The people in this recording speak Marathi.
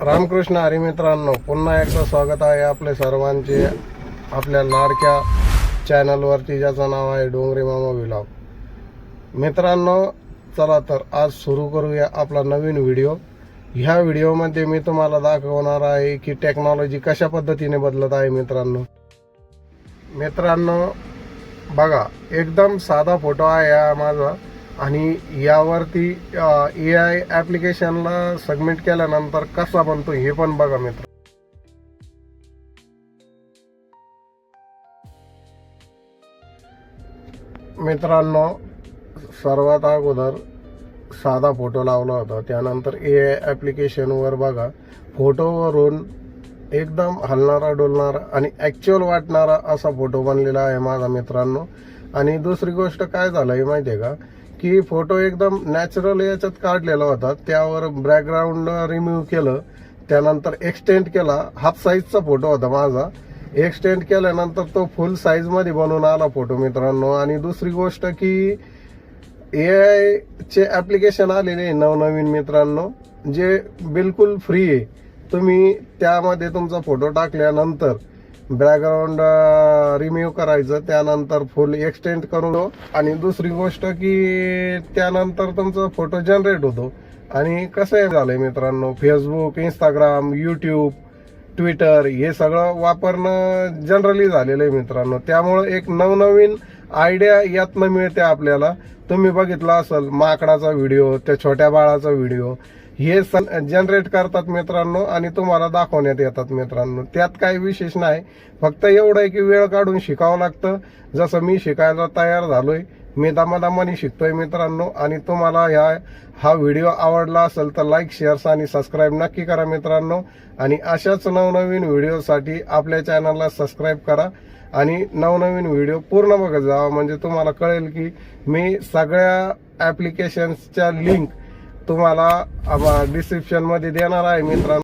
रामकृष्ण हरिमित्रांनो पुन्हा एकदा स्वागत आहे आपले सर्वांचे आपल्या लाडक्या चॅनलवरती ज्याचं नाव आहे डोंगरे मामा विलाव मित्रांनो चला तर आज सुरू करूया आपला नवीन व्हिडिओ. ह्या व्हिडिओमध्ये मी तुम्हाला दाखवणार आहे की टेक्नॉलॉजी कशा पद्धतीने बदलत आहे मित्रांनो. मित्रांनो बघा एकदम साधा फोटो आहे हा माझा. आणि यावरती ए आय ॲप्लिकेशनला सबमिट केल्यानंतर कसा बनतो हे पण बघा मित्र. मित्रांनो सर्वात अगोदर साधा फोटो लावला होता. त्यानंतर ए आय ॲप्लिकेशनवर बघा. फोटोवरून एकदम हलणारा डोलणारा आणि ॲक्च्युअल वाटणारा असा फोटो बनलेला आहे माझा मित्रांनो. आणि दुसरी गोष्ट काय झालं आहे माहिती आहे का? की फोटो एकदम नॅचरल याच्यात काढलेला होता. त्यावर बॅकग्राऊंड रिमूव्ह केलं. त्यानंतर एक्सटेंड केला. हाफ साईजचा फोटो होता माझा. एक्सटेंड केल्यानंतर तो फुल साईजमध्ये बनवून आला फोटो मित्रांनो. आणि दुसरी गोष्ट की ए आयचे चे आलेले नवनवीन मित्रांनो. जे बिलकुल फ्री आहे. तुम्ही त्यामध्ये तुमचा फोटो टाकल्यानंतर बॅकग्राऊंड रिमूव्ह करायचं त्यानंतर फुल एक्सटेंड करून आणि दुसरी गोष्ट की त्यानंतर तुमचा फोटो जनरेट होतो. आणि कसं आहे झालंय मित्रांनो? फेसबुक इंस्टाग्राम युट्यूब ट्विटर हे सगळं वापरणं जनरली झालेलं आहे मित्रांनो. त्यामुळं एक नवनवीन आयडिया यातनं मिळते आपल्याला. तुम्ही बघितला असेल माकडाचा व्हिडिओ त्या छोट्या बाळाचा व्हिडिओ हे सन जनरेट करतात मित्रांनो आणि तुम्हाला दाखवण्यात येतात मित्रांनो. त्यात काही विशेष नाही. फक्त एवढं आहे की वेळ काढून शिकावं लागतं. जसं मी शिकायला तयार झालोय मी दमादमाने शिकतोय मित्रांनो. आणि तुम्हाला ह्या हा व्हिडिओ आवडला असेल तर लाईक शेअर्स आणि सबस्क्राईब नक्की करा मित्रांनो. आणि अशाच नवनवीन व्हिडिओसाठी आपल्या चॅनलला सबस्क्राईब करा. आणि नवनवीन व्हिडिओ पूर्ण बघत जावा. म्हणजे तुम्हाला कळेल की मी सगळ्या ऍप्लिकेशन्सच्या लिंक तुम्हाला डिस्क्रिप्शनमध्ये देणार आहे मित्रांनो.